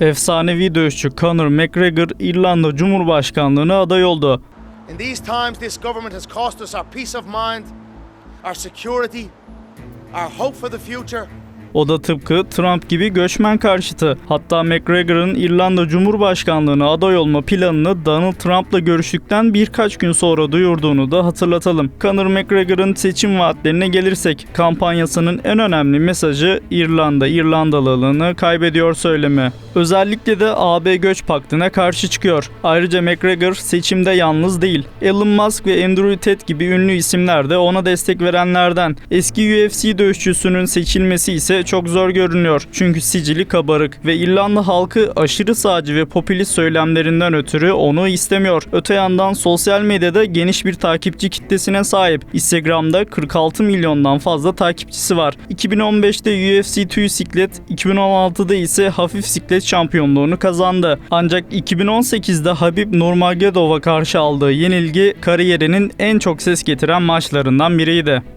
Efsanevi dövüşçü Conor McGregor İrlanda Cumhurbaşkanlığına aday oldu. In these times, this government has cost us our peace of mind, our security, our hope for the future. O da tıpkı Trump gibi göçmen karşıtı. Hatta McGregor'ın İrlanda Cumhurbaşkanlığına aday olma planını Donald Trump'la görüştükten birkaç gün sonra duyurduğunu da hatırlatalım. Conor McGregor'ın seçim vaatlerine gelirsek, kampanyasının en önemli mesajı İrlanda İrlandalılığını kaybediyor söylemi. Özellikle de AB Göç Paktı'na karşı çıkıyor. Ayrıca McGregor seçimde yalnız değil. Elon Musk ve Andrew Tate gibi ünlü isimler de ona destek verenlerden. Eski UFC dövüşçüsünün seçilmesi ise çok zor görünüyor. Çünkü sicili kabarık ve İrlanda halkı aşırı sağcı ve popülist söylemlerinden ötürü onu istemiyor. Öte yandan sosyal medyada geniş bir takipçi kitlesine sahip. Instagram'da 46 milyondan fazla takipçisi var. 2015'te UFC 2 siklet, 2016'da ise hafif siklet şampiyonluğunu kazandı. Ancak 2018'de Habib Nurmagomedov'a karşı aldığı yenilgi kariyerinin en çok ses getiren maçlarından biriydi.